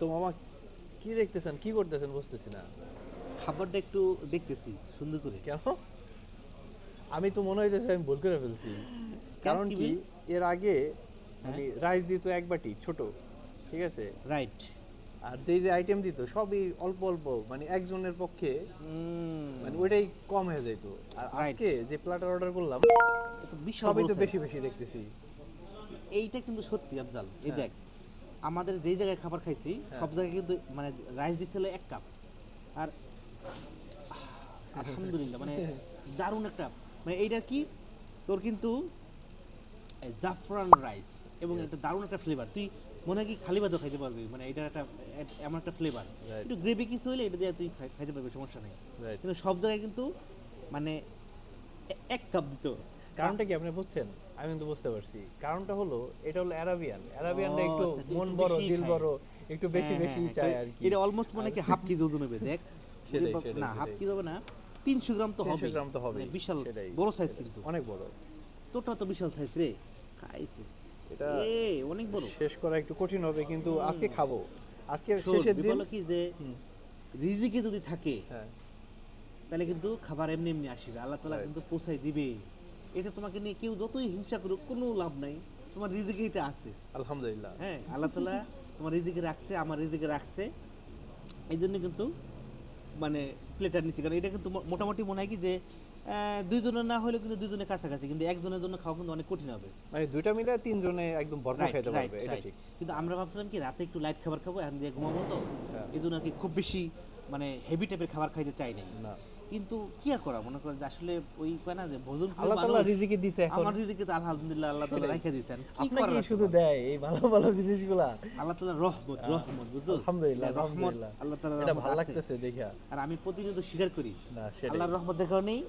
তো মামা কি দেখতেছেন? কি করতেছেন বুঝতেছি না। খাবারটা একটু দেখতেছি সুন্দর করে। কেন? আমি তো মনে হইতেছে আমি ভুল করে ফেলছি। কারণ কি এর আগে মানে রাইস দিত এক বাটি ছোট ঠিক আছে? রাইট। আর যেই যে আইটেম দিত সবই অল্প অল্প মানে একজনের পক্ষে মানে ওইটাই কম হয়ে যেত আর. আজকে যে প্লাটার অর্ডার করলাম সবই তো বেশি বেশি দেখতেছি। এইটা কিন্তু সত্যি আফজাল। এই হ্যাঁ। দেখ আমাদের যেই জায়গায় খাবার খাইছি হ্যাঁ। সব জায়গায় কিন্তু মানে রাইস দিছিল এক কাপ আর আলহামদুলিল্লাহ মানে দারুণ একটা মানে এইটা কি? তোর কিন্তু জাফরান রাইস এবং. একটা দারুণ একটা ফ্লেভার তুই মনে হয় কি খালি ভাতও খাইতে পারবি মানে এটা একটা এমন একটা ফ্লেভার. একটু গ্রেভি কিছু হলে এটা দিয়ে তুই খাইতে পারবি সমস্যা নেই। কিন্তু সব জায়গায় কিন্তু মানে এক কাপ দিত। কারণটা কি আপনি বুঝছেন? আমি কিন্তু বুঝতে পারছি। কারণটা হলো এটা হলো অ্যারাবিয়ান অ্যারাবিয়ানরা ও, একটু আচ্ছা, মন বড় দিল বড় একটু বেশি হ্যাঁ, বেশি হ্যাঁ, চায় হ্যাঁ। আর কি। এটা অলমোস্ট মনে কি হাফ কেজি ওজন হবে দেখ। না হাফ। কেজি হবে না তিনশো গ্রাম তো 300 হবে। গ্রাম তো হবেই। বিশাল বড় সাইজ কিন্তু। অনেক বড়। তোরটা তো বিশাল সাইজ রে। খাইছে। এটা এ অনেক বড়। শেষ করা একটু কঠিন হবে কিন্তু আজকে খাব। আজকে শেষের দিন কি যে রিজিকে যদি থাকে হ্যাঁ। তাহলে কিন্তু খাবার এমনি এমনি আসবে। আল্লাহ তালা কিন্তু পোষাই দিবে। এটা তোমাকে নিয়ে কেউ যতই হিংসা করুক কোনো লাভ নাই। তোমার রিজিকে এটা আছে। আলহামদুলিল্লাহ। হ্যাঁ আল্লাহ তালা তোমার রিজিকে রাখছে আমার রিজিকে রাখছে। এই জন্য কিন্তু মানে প্লেটার নিচ্ছি কারণ এটা কিন্তু মোটামুটি মনে হয় কি যে দুইজনের না হলেও কিন্তু দুইজনের কাছাকাছি কিন্তু একজনের জন্য খাওয়া কিন্তু অনেক কঠিন হবে। মানে দুইটা মিলে তিনজনে একদম ভরপুর Right, খেতে পারবে এটা ঠিক। কিন্তু আমরা ভাবছিলাম কি রাতে একটু লাইট খাবার খাব এখন দিয়ে ঘুমাবো তো। হ্যাঁ। এই জন্য আর কি খুব বেশি মানে হেভি টাইপের খাবার খাইতে চাই নাই। না। কিন্তু কি আর করা? মনে করেন যে আসলে ওই কয় না যে ভোজন আল্লাহ তাআলা মানুষ, রিজিকে দিছে এখন। আমার রিজিকে তো আলহামদুলিল্লাহ আল্লাহ তাআলা রেখে দিয়েছেন। আপনাকে শুধু দেয় এই ভালো ভালো জিনিসগুলা। আল্লাহ তাআলা রহমত রহমত বুঝছ? আলহামদুলিল্লাহ রহমত আল্লাহ তাআলা এটা ভালো লাগতেছে দেখা আর আমি প্রতিনিয়ত স্বীকার করি আল্লাহর রহমতের কারণেই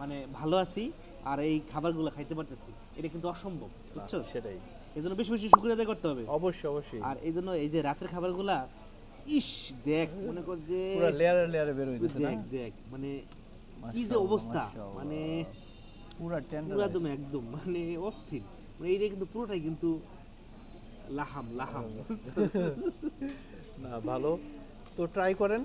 মানে ভালো আছি আর এই খাবারগুলো খাইতে পারতেছি। এটা কিন্তু অসম্ভব বুঝছ? সেটাই। এই জন্য বেশি বেশি শুক্রিয়া আদায় করতে হবে। অবশ্যই অবশ্যই। আর এই জন্য এই যে রাতের খাবারগুলা ইস দেখ মনে কর যে পুরো লেয়ারে লেয়ারে বের হইতেছে দেখ দেখ মানে কি যে অবস্থা মানে পুরো টেন্ডার পুরো একদম একদম মানে অস্থির। মানে এইটা কিন্তু পুরোটাই কিন্তু লাহাম লাহাম। না ভালো। তো ট্রাই করেন।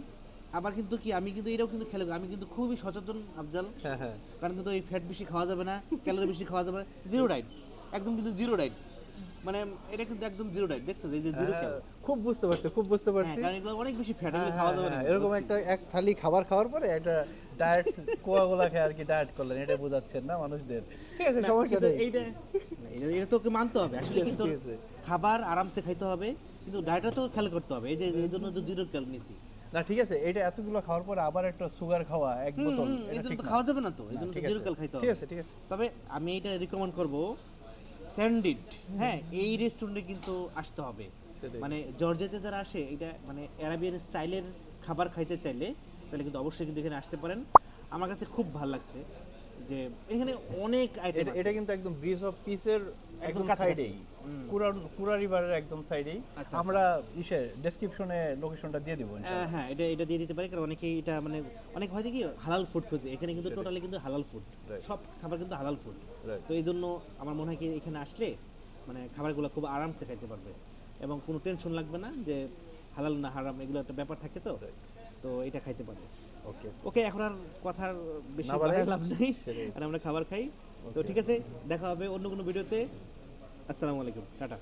আবার কিন্তু কি আমি কিন্তু এটাও কিন্তু খেলে আমি কিন্তু খুবই সচেতন আফজাল। হ্যাঁ হ্যাঁ। কারণ কিন্তু এই ফ্যাট বেশি খাওয়া যাবে না ক্যালোরি বেশি খাওয়া যাবে না জিরো ডায়েট একদম কিন্তু জিরো ডায়েট মানে এটা কিন্তু একদম জিরো ডায়েট দেখছ? এই যে জিরো হ্যাঁ, খুব বুঝতে পারছি খুব বুঝতে পারছি। কারণ এগুলো অনেক বেশি ফ্যাট হ্যাঁ, খাওয়া যাবে না হ্যাঁ, এরকম একটা এক থালি খাবার খাওয়ার পরে একটা ডায়েট কোয়াগুলা খেয়ে আর কি ডায়েট করলেন এটা বোঝাচ্ছেন না মানুষদের। ঠিক আছে সমস্যা নেই এইটা এটা- তোকে মানতে হবে। আসলে কিন্তু খাবার আরামসে খাইতে হবে কিন্তু ডায়েটও তো খেয়াল করতে হবে। এই যে এই জন্য তো জিরো ক্যাল নিছি। না ঠিক আছে এটা এতগুলো খাওয়ার পরে আবার একটা সুগার খাওয়া এক বোতল এটা তো খাওয়া যাবে না তো এই জন্য জিরো খাইতে ঠিক আছে ঠিক আছে। তবে আমি এটা রিকমেন্ড করব স্যান্ডিড হ্যাঁ এই রেস্টুরেন্টে কিন্তু আসতে হবে। মানে জর্জিয়াতে যারা আসে এটা মানে অ্যারাবিয়ান স্টাইলের খাবার খাইতে চাইলে তাহলে কিন্তু অবশ্যই কিন্তু এখানে আসতে পারেন। আমার কাছে খুব ভালো লাগছে। যে এখানে অনেক আইটেম এটা কিন্তু একদম ব্রিজ অফ পিসের একদম সাইডেই কুরা কুরা রিভারের একদম সাইডেই আচ্ছা, আমরা ইসে ডেসক্রিপশনে লোকেশনটা দিয়ে দিব হ্যাঁ হ্যাঁ এটা এটা দিয়ে দিতে পারি কারণ অনেকেই এটা মানে অনেক হয় কি হালাল ফুড খোঁজে। এখানে কিন্তু টোটালি কিন্তু হালাল ফুড সব খাবার কিন্তু হালাল ফুড তো এই জন্য আমার মনে হয় কি এখানে আসলে মানে খাবারগুলো খুব আরামসে খাইতে পারবে। এবং কোনো টেনশন লাগবে না যে হালাল না হারাম এগুলো একটা ব্যাপার থাকে তো। তো এটা খাইতে পারে। ওকে। ওকে এখন আর কথার বেশি? লাভ নেই। আর আমরা খাবার খাই। তো ঠিক আছে দেখা হবে অন্য কোনো ভিডিওতে। আসসালামু আলাইকুম টাটা।